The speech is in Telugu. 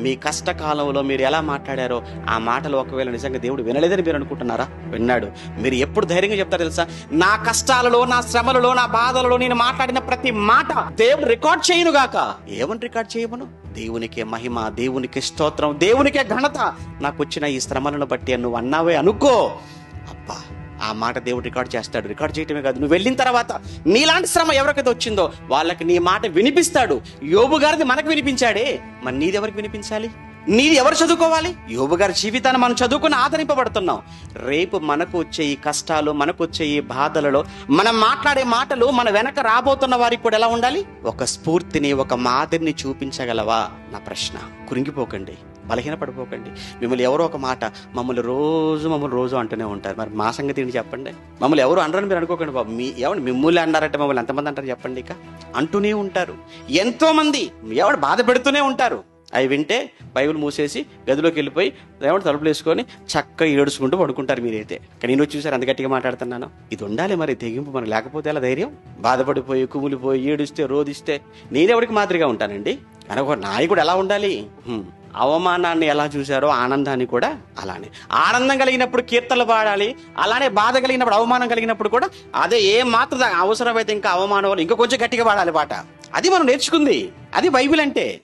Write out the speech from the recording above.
మీ కష్టకాలంలో మీరు ఎలా మాట్లాడారో ఆ మాటలు ఒకవేళ నిజంగా దేవుడు వినలేదని మీరు అనుకుంటున్నారా? విన్నాడు. మీరు ఎప్పుడు ధైర్యంగా చెప్తారు తెలుసా? నా కష్టాలలో నా శ్రమలలో నా బాధలలో నేను మాట్లాడిన ప్రతి మాట దేవుడు రికార్డ్ చేయను గాక ఏమని రికార్డ్ చేయమను? దేవునికే మహిమ దేవునికి స్తోత్రం దేవునికే ఘనత. నాకు వచ్చిన ఈ శ్రమలను బట్టి నువ్వు అన్నావే అనుకో. అబ్బా! మాట దేవుడు రికార్డ్ చేస్తాడు. రికార్డ్ చేయటమే కాదు నువ్వు వెళ్ళిన తర్వాత నీలాంటి శ్రమ ఎవరికైతే వచ్చిందో వాళ్ళకి నీ మాట వినిపిస్తాడు. యోబు గారిది మనకు వినిపించాడే. మరి నీది ఎవరికి వినిపించాలి? నీది ఎవరు చదువుకోవాలి? యోబు గారి జీవితాన్ని మనం చదువుకుని ఆదరింపబడుతున్నాం. రేపు మనకు వచ్చే ఈ కష్టాలు మనకు వచ్చే ఈ బాధలలో మనం మాట్లాడే మాటలు మన వెనక రాబోతున్న వారికి కూడా ఎలా ఉండాలి? ఒక స్ఫూర్తిని ఒక మాదిరిని చూపించగలవా? నా ప్రశ్న. కురింగిపోకండి. బలహీన పడిపోకండి మిమ్మల్ని ఎవరో ఒక మాట మమ్మల్ని రోజు మమ్మల్ని రోజు అంటూనే ఉంటారు. మరి మా సంగతి ఏంటి చెప్పండి? మమ్మల్ని ఎవరు అనరని మీరు అనుకోకండి బాబు. మీ ఎవరు మిమ్మల్ని అన్నారంటే మమ్మల్ని ఎంతమంది అంటారు చెప్పండి ఇక? అంటూనే ఉంటారు. ఎంతోమంది ఎవరు ఎవడు బాధ పెడుతూనే ఉంటారు. అవి వింటే బైబిల్ మూసేసి గదిలోకి వెళ్ళిపోయి ఏమంటే తలుపులు వేసుకొని చక్కగా ఏడుచుకుంటూ పడుకుంటారు మీరైతే. కానీ నేను వచ్చి చూసారు అంత గట్టిగా మాట్లాడుతున్నాను. ఇది ఉండాలి మరి తెగింపు మనం లేకపోతే ఎలా ధైర్యం? బాధపడిపోయి కుమిలిపోయి ఏడుస్తే రోధిస్తే నేనెవరికి మాదిరిగా ఉంటానండి? కానీ ఒక నాయకుడు ఎలా ఉండాలి? అవమానాన్ని ఎలా చూశారో ఆనందాన్ని కూడా అలానే. ఆనందం కలిగినప్పుడు కీర్తనలు పాడాలి అలానే బాధ కలిగినప్పుడు అవమానం కలిగినప్పుడు కూడా అదే ఏ మాత్రం అవసరమైతే ఇంకా అవమానం వల్ల ఇంకా కొంచెం గట్టిగా పాడాలి పాట. అది మనం నేర్చుకుంది. అది బైబిల్ అంటే.